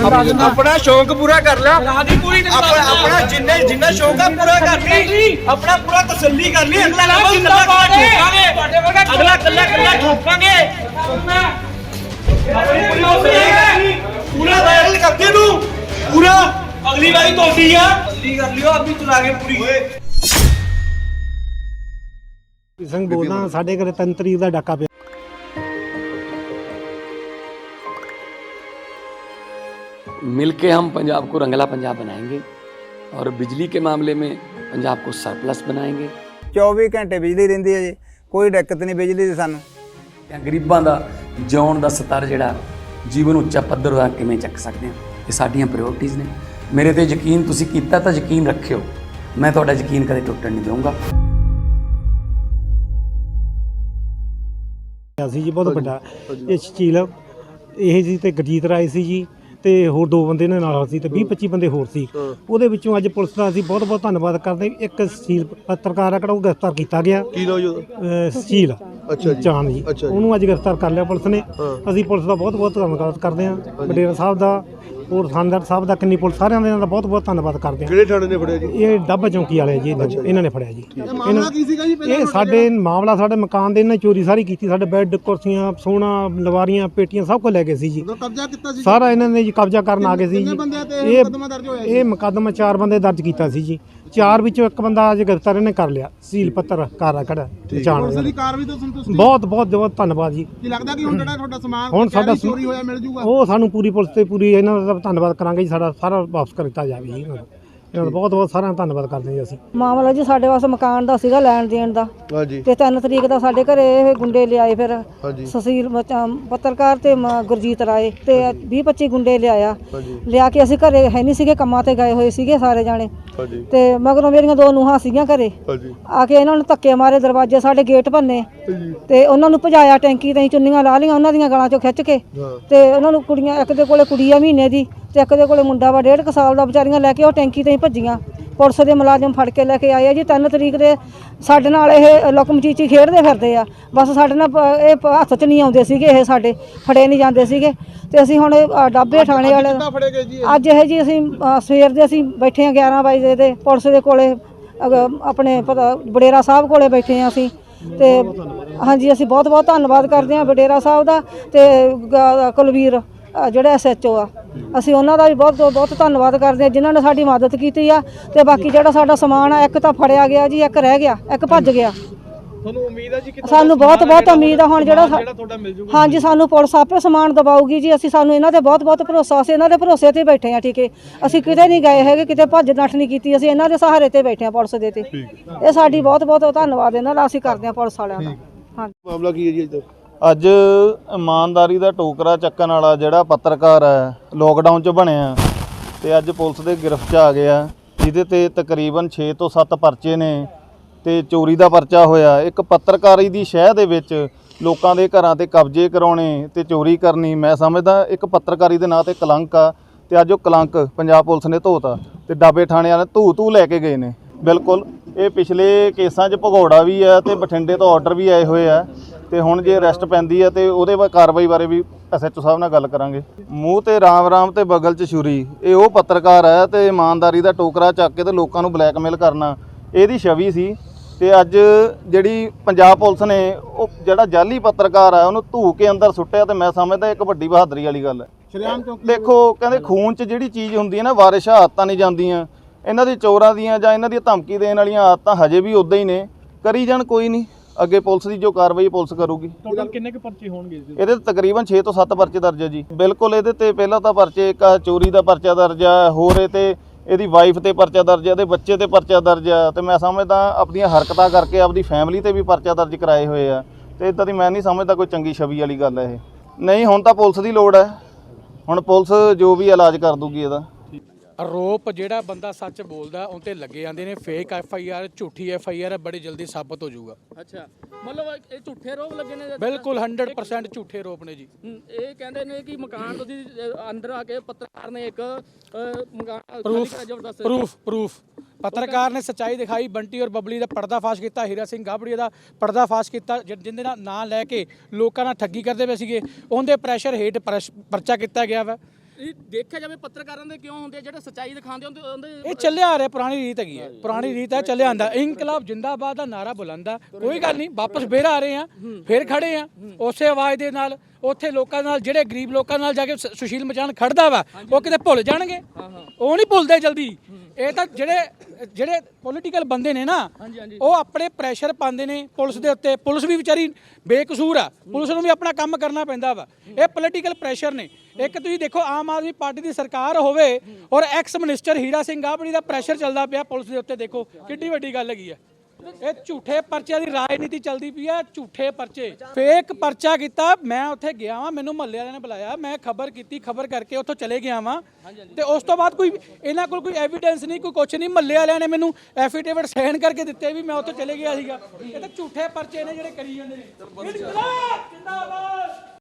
ਆਪਣਾ ਸ਼ੌਂਕ ਪੂਰਾ ਕਰ ਰਾਦੀ ਪੂਰੀ ਆਪਣਾ ਆਪਣਾ ਜਿੰਨੇ ਜਿੰਨਾ ਸ਼ੌਂਕ ਆ ਪੂਰਾ ਕਰ ਲਈ। ਆਪਣਾ ਪੂਰਾ ਤਸੱਲੀ ਕਰ ਲਈ। ਅਗਲਾ ਜਿੰਦਾਬਾਦ ਕੱਲਾ ਵਰਗਾ ਅਗਲਾ ਕੱਲਾ ਕੱਲਾ ਠੋਕਾਂਗੇ? ਆਪਣੀ ਪੂਰੀ ਵਾਇਰਲ ਕਰਦੇ ਨੂੰ। ਪੂਰਾ ਅਗਲੀ ਵਾਰੀ ਤੁਹਾਡੀ ਆ। ਤਸੱਲੀ ਕਰ ਲਿਓ ਆਪੀ ਚਲਾ ਕੇ ਪੂਰੀ। ਸਿੰਘ ਬੋਲਦਾ ਸਾਡੇ ਘਰੇ ਤਿੰਨ ਤਰੀਕ ਦਾ ਡਾਕਾ ਪਿਆ। मिलके हम पंजाब को रंगला पंजाब बनाएंगे और बिजली के मामले में पंजाब को सरप्लस बनाएंगे 24 ਘੰਟੇ ਬਿਜਲੀ ਰਹਿੰਦੀ ਹੈ ਜੀ ਕੋਈ ਦਿੱਕਤ ਨਹੀਂ ਬਿਜਲੀ ਦੀ ਸਾਨੂੰ ਜਾਂ ਗਰੀਬਾਂ ਦਾ ਜਿਉਣ ਦਾ ਸਤਰ ਜਿਹੜਾ ਜੀਵਨ ਉੱਚਾ ਪੱਧਰ ਦਾ ਕਿਵੇਂ ਚੱਕ ਸਕਦੇ ਹਾਂ ਇਹ ਸਾਡੀਆਂ ਪ੍ਰਾਇੋਰਟੀਆਂ ਨੇ ਮੇਰੇ ਤੇ ਯਕੀਨ ਤੁਸੀਂ ਕੀਤਾ ਤਾਂ ਯਕੀਨ ਰੱਖਿਓ ਮੈਂ ਤੁਹਾਡਾ ਯਕੀਨ ਕਦੇ ਟੁੱਟਣ ਨਹੀਂ ਦਊਂਗਾ ਸੀ ਜੀ ਬਹੁਤ ਵੱਡਾ ਇਹ ਝੀਲ ਇਹ ਜੀ ਤੇ ਗਰਜੀਤ ਰਾਏ ਸੀ ਜੀ ਤੇ ਹੋਰ ਦੋ ਬੰਦੇ ਨੇ ਨਾਲ ਸੀ ਤੇ 20 25 ਬੰਦੇ ਹੋਰ ਸੀ। ਉਹਦੇ ਵਿੱਚੋਂ ਅੱਜ ਪੁਲਿਸ ਦਾ ਅਸੀਂ ਬਹੁਤ ਬਹੁਤ ਧੰਨਵਾਦ ਕਰਦੇ। ਇੱਕ ਸੀਲ ਪੱਤਰਕਾਰ ਆ ਕਿਹੜਾ ਉਹ ਗ੍ਰਿਫਤਾਰ ਕੀਤਾ ਗਿਆ। ਕੀ ਨਾਮ ਜੀ? ਸੀਲ। ਅੱਛਾ ਜੀ। ਚਾਨ ਜੀ। ਉਹਨੂੰ ਅੱਜ ਗ੍ਰਿਫਤਾਰ ਕਰ ਲਿਆ ਪੁਲਿਸ ਨੇ। ਅਸੀਂ ਪੁਲਿਸ ਦਾ ਬਹੁਤ ਬਹੁਤ ਧੰਨਵਾਦ ਕਰਦੇ ਹਾਂ। ਵਡੇਰਾ ਸਾਹਿਬ ਦਾ ਹੋਰ ਥਾਣੇਦਾਰ ਸਾਹਿਬ ਦਾ ਕਿੰਨੀ ਪੁਲਿਸ ਸਾਰਿਆਂ ਦੇ ਦਾ ਬਹੁਤ ਬਹੁਤ ਧੰਨਵਾਦ ਕਰਦੇ ਹਾਂ। ਕਿਹੜੇ ਥਾਣੇ ਨੇ ਫੜਿਆ ਜੀ? ਇਹ ਡੱਬ ਚੌਂਕੀ ਵਾਲੇ ਜੀ ਇਹਨਾਂ- ਇਹਨਾਂ ਨੇ ਫੜਿਆ ਜੀ। ਮਾਮਲਾ ਕੀ ਸੀਗਾ ਜੀ? ਇਹ ਸਾਡੇ ਮਾਮਲਾ ਸਾਡੇ ਮਕਾਨ ਦੇ ਇਹਨਾਂ ਚੋਰੀ ਸਾਰੀ ਕੀਤੀ ਸਾਡੇ ਬੈੱਡ ਕੁਰਸੀਆਂ ਸੋਨਾ ਲਵਾਰੀਆਂ ਪੇਟੀਆਂ ਸਭ ਕੁਝ ਲੈ ਗਏ ਸੀ ਜੀ। ਕਬਜ਼ਾ ਕੀਤਾ ਸੀ ਸਾਰਾ ਇਹਨਾਂ ਨੇ ਜੀ ਕਬਜ਼ਾ ਕਰਨ ਆ ਗਏ ਸੀ ਜੀ। ਬੰਦਿਆਂ ਤੇ ਇਹ ਮੁਕੱਦਮਾ ਦਰਜ ਹੋਇਆ ਇਹ ਮੁਕੱਦਮਾ ਚਾਰ ਬੰਦੇ ਦਰਜ ਕੀਤਾ ਸੀ ਜੀ। ਚਾਰ ਵਿੱਚੋਂ ਇੱਕ ਬੰਦਾ ਅੱਜ ਗ੍ਰਿਫਤਾਰ ਇਹਨੇ ਕਰ ਲਿਆ ਸੀਲ ਪੱਤਰ ਕਰ ਖੜਾ ਜਾਣ ਪੁਲਿਸ ਦੀ ਕਾਰਵਾਈ ਤੋਂ ਸੰਤੁਸ਼ਟੀ ਬਹੁਤ ਬਹੁਤ ਬਹੁਤ ਧੰਨਵਾਦ ਜੀ। ਕੀ ਲੱਗਦਾ ਕਿ ਹੁਣ ਜਿਹੜਾ ਤੁਹਾਡਾ ਸਮਾਨ ਹੁਣ ਸਾਡਾ ਚੋਰੀ ਹੋਇਆ ਮਿਲ ਜੂਗਾ? ਉਹ ਸਾਨੂੰ ਪੂਰੀ ਪੁਲਿਸ ਤੇ ਪੂਰੀ ਇਹਨਾਂ ਦਾ ਧੰਨਵਾਦ ਕਰਾਂਗੇ ਜੀ ਸਾਡਾ ਸਾਰਾ ਵਾਪਸ ਕਰ ਦਿੱਤਾ ਜਾਵੇ ਜੀ ਇਹਨਾਂ ਦਾ ਦਾ ਬਹੁਤ ਬਹੁਤ ਸਾਰਿਆਂ ਦਾ ਧੰਨਵਾਦ ਕਰਦੇ ਜੀ ਅਸੀਂ। ਮਾਮਲਾ ਜੀ ਸਾਡੇ ਵਾਸਤੇ ਮਕਾਨ ਦਾ ਸੀਗਾ ਲੈਣ ਦੇਣ ਦਾ। ਹਾਂਜੀ। ਤੇ 3 ਤਰੀਕ ਦਾ ਸਾਡੇ ਘਰੇ ਇਹ ਗੁੰਡੇ ਲਿਆਏ ਫਿਰ। ਹਾਂਜੀ। ਸਸੀਲ ਪੱਤਰਕਾਰ ਤੇ ਮ- ਗੁਰਜੀਤ ਰਾਏ ਤੇ 20 25 ਗੁੰਡੇ ਲਿਆਇਆ। ਹਾਂਜੀ। ਲਿਆ ਕੇ ਅਸੀਂ ਘਰੇ ਹੈ ਨਹੀਂ ਸੀਗੇ ਕੰਮਾਂ ਤੇ ਗਏ ਹੋਏ ਸੀਗੇ ਸਾਰੇ ਜਾਣੇ। ਹਾਂਜੀ। ਤੇ ਮਗਰੋਂ ਮੇਰੀਆਂ ਦੋ ਨੂੰਹਾਂ ਸੀਗੀਆਂ ਘਰੇ। ਹਾਂਜੀ। ਆ ਕੇ ਇਹਨਾਂ ਨੂੰ ਧੱਕੇ ਮਾਰੇ ਦਰਵਾਜ਼ੇ ਸਾਡੇ ਗੇਟ ਭੰਨੇ। ਤੇ ਉਹਨਾਂ ਨੂੰ ਭਜਾਇਆ ਟੈਂਕੀ ਤੇ ਚੁੰਨੀਆਂ ਲਾ ਲਈਆਂ ਉਹਨਾਂ ਦੀਆਂ ਗਲਾਂ ਚੋਂ ਖਿੱਚ ਕੇ। ਹਾਂ। ਤੇ ਉਹਨਾਂ ਨੂੰ ਕੁੜੀਆਂ ਇੱਕ ਦੇ ਕੋਲੇ ਕੁੜੀ ਆ ਮਹੀਨੇ ਦੀ। ਤੇ ਇੱਕ ਦੇ ਕੋਲੇ ਮੁੰਡਾ ਵਾ ਡੇਢ ਕੁ ਸਾਲ ਦਾ ਵਿਚਾਰੀਆਂ ਲੈ ਕੇ ਉਹ ਟੈਂਕੀ ਤੇ ਹੀ ਭੱਜੀਆਂ। ਪੁਲਿਸ ਦੇ ਮੁਲਾਜ਼ਮ ਫੜ ਕੇ ਲੈ ਕੇ ਆਏ ਆ ਜੀ। 3 ਤਰੀਕ ਦੇ ਸਾਡੇ ਨਾਲ ਇਹ ਲੁਕਮ ਚੀਚੀ ਖੇਡਦੇ ਫਿਰਦੇ ਆ। ਬਸ ਸਾਡੇ ਨਾਲ ਪ- ਇਹ ਪ- ਹੱਥ 'ਚ ਨਹੀਂ ਆਉਂਦੇ ਸੀਗੇ ਇਹ ਸਾਡੇ ਫੜੇ ਨਹੀਂ ਜਾਂਦੇ ਸੀਗੇ। ਤੇ ਅਸੀਂ ਹੁਣ ਅ, ਡਾਬੇ ਥਾਣੇ ਵਾਲੇ ਕਿੱਦਾਂ ਫੜੇ ਗਏ ਜੀ ਅੱਜ ਇਹ ਜੀ ਅਸੀਂ ਅ, ਸਵੇਰ ਦੇ ਅਸੀਂ ਬੈਠੇ ਆ 11 ਵਜੇ ਦੇ। ਪੁਲਿਸ ਦੇ ਕੋਲੇ ਅਗ- ਆਪਣੇ ਪਤਾ ਬਡੇਰਾ ਸਾਹਿਬ ਕੋਲੇ ਬੈਠੇ ਆ ਅਸੀਂ। ਤੇ ਹਾਂਜੀ ਅਸੀਂ ਬਹੁਤ ਬਹੁਤ ਧੰਨਵਾਦ ਕਰਦੇ ਹਾਂ ਬਡੇਰਾ ਸਾਹਿਬ ਦਾ ਤੇ ਗ- ਕੁਲਵੀਰ। ਜਿਹੜਾ ਐਸਐਚਓ ਆ। ਅਸੀਂ ਉਹਨਾਂ ਦਾ ਵੀ ਬਹੁਤ ਬਹੁਤ ਧੰਨਵਾਦ ਕਰਦੇ ਹਾਂ ਜਿਨ੍ਹਾਂ ਨੇ ਸਾਡੀ ਮਦਦ ਕੀਤੀ ਆ। ਤੇ ਬਾਕੀ ਜਿਹੜਾ ਸਾਡਾ ਸਮਾਨ ਆ ਇੱਕ ਤਾਂ ਫੜਿਆ ਗਿਆ ਜੀ ਇੱਕ ਰਹਿ ਗਿਆ ਇੱਕ ਭੱਜ ਗਿਆ। ਤੁਹਾਨੂੰ ਉਮੀਦ ਹੈ ਜੀ ਕਿ ਸਾਨੂੰ ਬਹੁਤ ਬਹੁਤ ਉਮੀਦ ਆ ਹੁਣ ਜਿਹੜਾ ਸਾ- ਜਿਹੜਾ ਤੁਹਾਡਾ ਮਿਲ ਜੂਗਾ। ਹਾਂਜੀ ਸਾਨੂੰ ਪੁਲਿਸ ਆਪੇ ਸਮਾਨ ਦਵਾਊਗੀ ਜੀ। ਅਸੀਂ ਸਾਨੂੰ ਇਹਨਾਂ ਤੇ ਬਹੁਤ ਬਹੁਤ ਭਰੋਸਾ ਅਸੀਂ ਇਹਨਾਂ ਦੇ ਭਰੋਸੇ ਤੇ ਬੈਠੇ ਆ ਠੀਕ ਹੈ। ਅਸੀਂ ਕਿਤੇ ਨਹੀਂ ਗਏ ਹੈਗੇ ਕਿਤੇ ਭੱਜ ਨੱਠ ਨਹੀਂ ਕੀਤੀ। ਅਸੀਂ ਇਹਨਾਂ ਦੇ ਸਹਾਰੇ ਤੇ ਬੈਠੇ ਆ ਪੁਲਿਸ ਦੇ ਤੇ। ਇਹ ਸਾਡੀ ਬਹੁਤ ਬਹੁਤ ਧੰਨਵਾਦ ਇਹਨਾਂ ਦਾ ਅਸੀਂ ਕਰਦੇ ਆ ਪੁਲਿਸ ਵਾਲਿਆਂ ਦਾ। ਹਾਂਜੀ। ਮਾਮਲਾ ਕੀ ਹੈ ਜੀ ਅੱਜ ਦਾ ਅੱਜ ਇਮਾਨਦਾਰੀ ਦਾ ਟੋਕਰਾ ਚੱਕਣ ਵਾਲਾ ਜਿਹੜਾ ਪੱਤਰਕਾਰ ਹੈ ਲੋਕਡਾਊਨ 'ਚ ਬਣਿਆ ਤੇ ਅੱਜ ਪੁਲਿਸ ਦੇ ਗ੍ਰਿਫਤ 'ਚ ਆ ਗਿਆ ਜਿਹਦੇ ਤੇ ਤਕਰੀਬਨ 6 ਤੋਂ 7 ਪਰਚੇ ਨੇ ਤੇ ਚੋਰੀ ਦਾ ਪਰਚਾ ਹੋਇਆ। ਇੱਕ ਪੱਤਰਕਾਰੀ ਦੀ ਸ਼ਹਿ ਦੇ ਵਿੱਚ ਲੋਕਾਂ ਦੇ ਘਰਾਂ ਤੇ ਕਬਜ਼ੇ ਕਰਾਉਣੇ ਤੇ ਚੋਰੀ ਕਰਨੀ, ਮੈਂ ਸਮਝਦਾ ਇੱਕ ਪੱਤਰਕਾਰੀ ਦੇ ਨਾਂ ਤੇ ਕਲੰਕ ਆ ਤੇ ਅੱਜ ਉਹ ਕਲੰਕ ਪੰਜਾਬ ਪੁਲਿਸ ਨੇ ਧੋਤਾ ਤੇ ਡਾਬੇ ਥਾਣੇ ਵਾਲੇ ਧੂ ਧੂ ਲੈ ਕੇ ਗਏ ਨੇ। ਬਿਲਕੁਲ, ਇਹ ਪਿਛਲੇ ਕੇਸਾਂ 'ਚ ਭਗੌੜਾ ਵੀ ਆ ਤੇ ਬਠਿੰਡੇ ਤੋਂ ਆਰਡਰ ਵੀ ਆਏ ਹੋਏ ਆ। ਤੇ ਹੁਣ ਜੇ ਅਰੈਸਟ ਪੈਂਦੀ ਹੈ ਤੇ ਉਹਦੇ ਬਾਅਦ ਕਾਰਵਾਈ ਬਾਰੇ ਵੀ ਐਸਐਚਓ ਸਾਹਿਬ ਨਾਲ ਗੱਲ ਕਰਾਂਗੇ। ਮੂੰਹ ਤੇ ਰਾਮ ਰਾਮ ਤੇ ਬਗਲ 'ਚ ਛੁਰੀ ਇਹ ਉਹ ਪੱਤਰਕਾਰ ਹੈ ਤੇ ਇਮਾਨਦਾਰੀ ਦਾ ਟੋਕਰਾ ਚੱਕ ਕੇ ਤੇ ਲੋਕਾਂ ਨੂੰ ਬਲੈਕਮੇਲ ਕਰਨਾ ਇਹਦੀ ਛਵੀ ਸੀ। ਤੇ ਅੱਜ ਜਿਹੜੀ ਪੰਜਾਬ ਪੁਲਿਸ ਨੇ ਉਹ ਜਿਹੜਾ ਜਾਲੀ ਪੱਤਰਕਾਰ ਹੈ ਉਹਨੂੰ ਧੂ ਕੇ ਅੰਦਰ ਸੁੱਟਿਆ ਤੇ ਮੈਂ ਸਮਝਦਾ ਇੱਕ ਵੱਡੀ ਬਹਾਦਰੀ ਵਾਲੀ ਗੱਲ ਹੈ ਸ਼੍ਰੀਆਮ ਚੌਂਕੀ ਦੇਖੋ ਕਹਿੰਦੇ ਖੂਨ 'ਚ ਜਿਹੜੀ ਚੀਜ਼ ਹੁੰਦੀ ਹੈ ਨਾ ਵਾਰਿਸ਼ ਆਦਤਾਂ ਨਹੀਂ ਜਾਂਦੀਆਂ। ਇਹਨਾਂ ਦੀ ਚੋਰਾਂ ਦੀਆਂ ਜਾਂ ਇਹਨਾਂ ਦੀ ਧਮਕੀ ਦੇਣ ਵਾਲੀਆਂ ਆਦਤਾਂ ਹਜੇ ਵੀ ਉਦਾਂ ਹੀ ਨੇ ਕਰੀ ਜਾਣ ਕੋਈ ਨਹੀਂ। ਅੱਗੇ ਪੁਲਿਸ ਦੀ ਜੋ ਕਾਰਵਾਈ ਪੁਲਿਸ ਕਰੂਗੀ। ਟੋਟਲ ਕਿੰਨੇ ਕੁ ਪਰਚੇ ਹੋਣਗੇ ਜੀ ਇਹਦੇ ਤੇ ਤਕਰੀਬਨ 6 ਤੋਂ 7 ਪਰਚੇ ਦਰਜ ਹੈ ਜੀ। ਬਿਲਕੁਲ ਇਹਦੇ ਤੇ ਪਹਿਲਾਂ ਤਾਂ ਪਰਚੇ ਇੱਕ ਆਹ ਚੋਰੀ ਦਾ ਪਰਚਾ ਦਰਜ ਹੈ ਹੋਰ ਇਹ ਤੇ ਇਹਦੀ ਵਾਈਫ ਤੇ ਪਰਚਾ ਦਰਜ ਹੈ ਇਹਦੇ ਬੱਚੇ ਤੇ ਪਰਚਾ ਦਰਜ ਹੈ। ਤੇ ਮੈਂ ਸਮਝਦਾ ਆਪਣੀਆਂ ਹਰਕਤਾਂ ਕਰਕੇ ਆਪਦੀ ਫੈਮਿਲੀ ਤੇ ਵੀ ਪਰਚਾ ਦਰਜ ਕਰਾਏ ਹੋਏ ਆ। ਤੇ ਇਦਾਂ ਦੀ ਮੈਂ ਨਹੀਂ ਸਮਝਦਾ ਕੋਈ ਚੰਗੀ ਛਵੀ ਵਾਲੀ ਗੱਲ ਹੈ ਇਹ। ਨਹੀਂ ਹੁਣ ਤਾਂ ਪੁਲਿਸ ਦੀ ਲੋੜ ਹੈ। ਹੁਣ ਪੁਲਿਸ ਜੋ ਵੀ ਇਲਾਜ ਕਰ ਦੂਗੀ ਇਹਦਾ। ਆਰੋਪ ਜਿਹੜਾ ਬੰਦਾ ਸੱਚ ਬੋਲਦਾ ਉਹ ਤੇ ਲੱਗੇ ਜਾਂਦੇ ਨੇ ਫੇਕ ਐਫ ਆਈ ਆਰ ਝੂਠੀ ਐਫ ਆਈ ਆਰ ਬੜੀ ਜਲਦੀ ਸਾਬਤ ਹੋ ਜਾਊਗਾ। ਅੱਛਾ ਮਤਲਬ ਇਹ ਝੂਠੇ ਰੋਪ ਲੱਗੇ ਨੇ ਬਿਲਕੁਲ 100% ਝੂਠੇ ਆਰੋਪ ਨੇ ਜੀ। ਹਮ, ਇਹ ਕਹਿੰਦੇ ਨੇ ਕਿ ਮਕਾਨ ਤੁਸੀਂ ਅ, ਅੰਦਰ ਆ ਕੇ ਪੱਤਰਕਾਰ ਨੇ ਇੱਕ ਅ, ਮਕਾਨ ਖਾਲੀ ਪ੍ਰੂਫ ਕਰਿਆ ਜ਼ਬਰਦਸਤ ਪ੍ਰੂਫ ਪ੍ਰੂਫ ਪੱਤਰਕਾਰ ਨੇ ਸੱਚਾਈ ਦਿਖਾਈ ਬੰਟੀ ਔਰ ਬਬਲੀ ਦਾ ਪਰਦਾਫਾਸ਼ ਕੀਤਾ ਹੀਰਾ ਸਿੰਘ ਗਾਬੜੀ ਦਾ ਪਰਦਾਫਾਸ਼ ਕੀਤਾ ਜਿ- ਜਿਹਦੇ ਨਾਲ ਨਾਂ ਲੈ ਕੇ ਲੋਕਾਂ ਨਾਲ ਠੱਗੀ ਕਰਦੇ ਪਏ ਸੀਗੇ ਉਹਦੇ ਪ੍ਰੈਸ਼ਰ ਹੇਠ ਪਰਚਾ ਕੀਤਾ ਗਿਆ ਵਾ। ਇਹ ਦੇਖਿਆ ਜਾਵੇ ਪੱਤਰਕਾਰਾਂ ਦੇ ਕਿਉਂ ਹੁੰਦੇ ਆ, ਜਿਹੜੇ ਸੱਚਾਈ ਦਿਖਾਉਂਦੇ ਹੁੰਦੇ ਉਹਦੇ ਇਹ ਚੱਲਿਆ ਆ ਰਿਹਾ ਪੁਰਾਣੀ ਰੀਤ ਹੈਗੀ ਹੈ ਪੁਰਾਣੀ ਰੀਤ ਹੈ ਚੱਲਿਆ ਆਂਦਾ ਇਨਕਲਾਬ ਜਿੰਦਾਬਾਦ ਦਾ ਨਾਰਾ ਬੁਲੰਦਾ ਕੋਈ ਗੱਲ ਨਹੀਂ ਵਾਪਸ ਫੇਰ ਆ ਰਹੇ ਆ ਫੇਰ ਖੜੇ ਆ। ਉਸੇ ਆਵਾਜ਼ ਦੇ ਨਾਲ ਉੱਥੇ ਲੋਕਾਂ ਨਾਲ ਜਿਹੜੇ ਗਰੀਬ ਲੋਕਾਂ ਨਾਲ ਜਾ ਕੇ ਸੁਸ਼ੀਲ ਮਚਾਨ ਖੜਦਾ ਵਾ ਉਹ ਕਿਤੇ ਭੁੱਲ ਜਾਣਗੇ। ਉਹ ਨਹੀਂ ਭੁੱਲਦੇ ਜਲਦੀ। ਇਹ ਤਾਂ ਜਿਹੜੇ ਜਿਹੜੇ ਪੋਲੀਟੀਕਲ ਬੰਦੇ ਨੇ ਨਾ ਉਹ ਆਪਣੇ ਪ੍ਰੈਸ਼ਰ ਪਾਉਂਦੇ ਨੇ ਪੁਲਿਸ ਦੇ ਉੱਤੇ। ਪੁਲਿਸ ਵੀ ਵਿਚਾਰੀ ਬੇਕਸੂਰ ਆ। ਪੁਲਿਸ ਨੂੰ ਵੀ ਆਪਣਾ ਕੰਮ ਕਰਨਾ ਪੈਂਦਾ ਵਾ। ਇਹ ਪੋਲੀਟੀਕਲ ਪ੍ਰੈਸ਼ਰ ਨੇ। ਇੱਕ ਤੁਸੀਂ ਦੇਖੋ ਆਮ ਆਦਮੀ ਪਾਰਟੀ ਦੀ ਸਰਕਾਰ ਹੋਵੇ ਔਰ ਐਕਸ ਮਿਨਿਸਟਰ ਹੀਰਾ ਸਿੰਘ ਗਾਬੜੀ ਦਾ ਪ੍ਰੈਸ਼ਰ ਚੱਲਦਾ ਪਿਆ ਪੁਲਿਸ ਦੇ ਉੱਤੇ। ਦੇਖੋ ਕਿੱਡੀ ਵੱਡੀ ਗੱਲ ਹੈਗੀ ਆ। ਇਹ ਝੂਠੇ ਪਰਚਿਆਂ ਦੀ ਰਾਜਨੀਤੀ ਚੱਲਦੀ ਪਈ ਆ, ਝੂਠੇ ਪਰਚੇ। ਫੇਕ ਪਰਚਾ ਕੀਤਾ, ਮੈਂ ਉੱਥੇ ਗਿਆ ਵਾਂ, ਮੈਨੂੰ ਮਹੱਲੇ ਵਾਲਿਆਂ ਨੇ ਬੁਲਾਇਆ, ਮੈਂ ਖਬਰ ਕੀਤੀ, ਖਬਰ ਕਰਕੇ ਉੱਥੋਂ ਚਲੇ ਗਿਆ ਵਾਂ। ਤੇ ਉਸ ਤੋਂ ਬਾਅਦ ਕੋਈ, ਇਹਨਾਂ ਕੋਲ ਕੋਈ ਐਵੀਡੈਂਸ ਨਹੀਂ, ਕੋਈ ਕੁਛ ਨਹੀਂ, ਮਹੱਲੇ ਵਾਲਿਆਂ ਨੇ ਮੈਨੂੰ ਐਫੀਡੇਵਿਟ ਸਾਈਨ ਕਰਕੇ ਦਿੱਤੇ ਵੀ ਮੈਂ ਉੱਥੋਂ ਚਲੇ ਗਿਆ ਸੀਗਾ। ਇਹ ਤਾਂ ਝੂਠੇ ਪਰਚੇ ਨੇ ਜਿਹੜੇ ਕਰੀ ਜਾਂਦੇ ਨੇ। ਇਨਕਲਾਬ ਜਿੰਦਾਬਾਦ